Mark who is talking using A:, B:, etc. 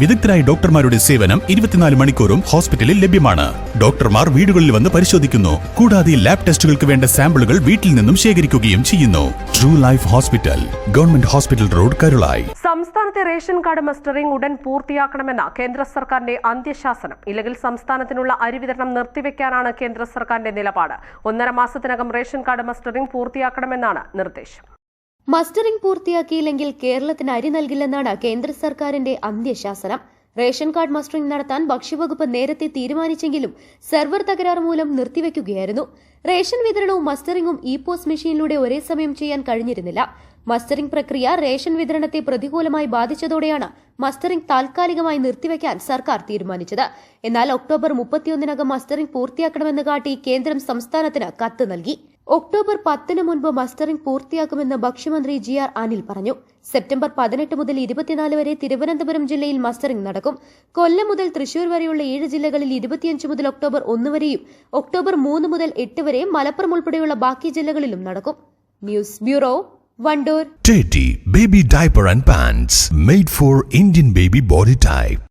A: വിദഗ്ധരായ ഡോക്ടർമാരുടെ സേവനം ഇരുപത്തിനാല് മണിക്കൂറും ഹോസ്പിറ്റലിൽ ലഭ്യമാണ്. ഡോക്ടർമാർ വീടുകളിൽ വന്ന് പരിശോധിക്കുന്നു. കൂടാതെ ലാബ് ടെസ്റ്റുകൾക്ക് വേണ്ട സാമ്പിളുകൾ വീട്ടിൽ നിന്നും ശേഖരിക്കുകയും ചെയ്യുന്നു. True Life hospital government hospital road Karulai
B: സംസ്ഥാനത്തെ റേഷൻ കാർഡ് മസ്റ്ററിംഗ് ഉടൻ പൂർത്തിയാക്കണമെന്ന കേന്ദ്ര സർക്കാരിന്റെ അന്ത്യശാസനം. ഇല്ലെങ്കിൽ സംസ്ഥാനത്തിനുള്ള അരി വിതരണം നിർത്തിവെക്കാനാണ് കേന്ദ്ര സർക്കാരിന്റെ നിലപാട്. ഒന്നര മാസത്തിനകം റേഷൻ കാർഡ് മസ്റ്ററിംഗ് പൂർത്തിയാക്കണമെന്നാണ് നിർദ്ദേശം.
C: മസ്റ്ററിംഗ് പൂർത്തിയാക്കിയില്ലെങ്കിൽ കേരളത്തിന് അരി നൽകില്ലെന്നാണ് കേന്ദ്ര സർക്കാരിന്റെ അന്ത്യശാസനം. റേഷൻ കാർഡ് മസ്റ്ററിംഗ് നടത്താൻ ഭക്ഷ്യവകുപ്പ് നേരത്തെ തീരുമാനിച്ചെങ്കിലും സെർവർ തകരാറ് മൂലം നിർത്തിവെക്കുകയായിരുന്നു. റേഷൻ വിതരണവും മസ്റ്ററിംഗും ഇ പോസ്റ്റ് മെഷീനിലൂടെ ഒരേ സമയം ചെയ്യാൻ കഴിഞ്ഞിരുന്നില്ല. മസ്റ്ററിംഗ് പ്രക്രിയ റേഷൻ വിതരണത്തെ പ്രതികൂലമായി ബാധിച്ചതോടെയാണ് മസ്റ്ററിംഗ് താൽക്കാലികമായി നിർത്തിവെക്കാൻ സർക്കാർ തീരുമാനിച്ചത്. എന്നാൽ ഒക്ടോബർ മുപ്പത്തിയൊന്നിനകം മസ്റ്ററിംഗ് പൂർത്തിയാക്കണമെന്ന് കാട്ടി കേന്ദ്രം സംസ്ഥാനത്തിന് കത്ത് നൽകി. ഒക്ടോബർ പത്തിന് മുൻപ് മസ്റ്ററിംഗ് പൂർത്തിയാക്കുമെന്ന് ഭക്ഷ്യമന്ത്രി ജി ആർ അനിൽ പറഞ്ഞു. സെപ്റ്റംബർ പതിനെട്ട് മുതൽ ഇരുപത്തിനാല് വരെ തിരുവനന്തപുരം ജില്ലയിൽ മസ്റ്ററിംഗ് നടക്കും. കൊല്ലം മുതൽ തൃശൂർ വരെയുള്ള ഏഴ് ജില്ലകളിൽ ഇരുപത്തിയഞ്ച് മുതൽ ഒക്ടോബർ ഒന്ന് വരെയും ഒക്ടോബർ മൂന്ന് മുതൽ എട്ട് വരെ മലപ്പുറം ഉൾപ്പെടെയുള്ള ബാക്കി ജില്ലകളിലും നടക്കും. News bureau Wandoor.
D: Baby diaper and pants made for Indian baby body type.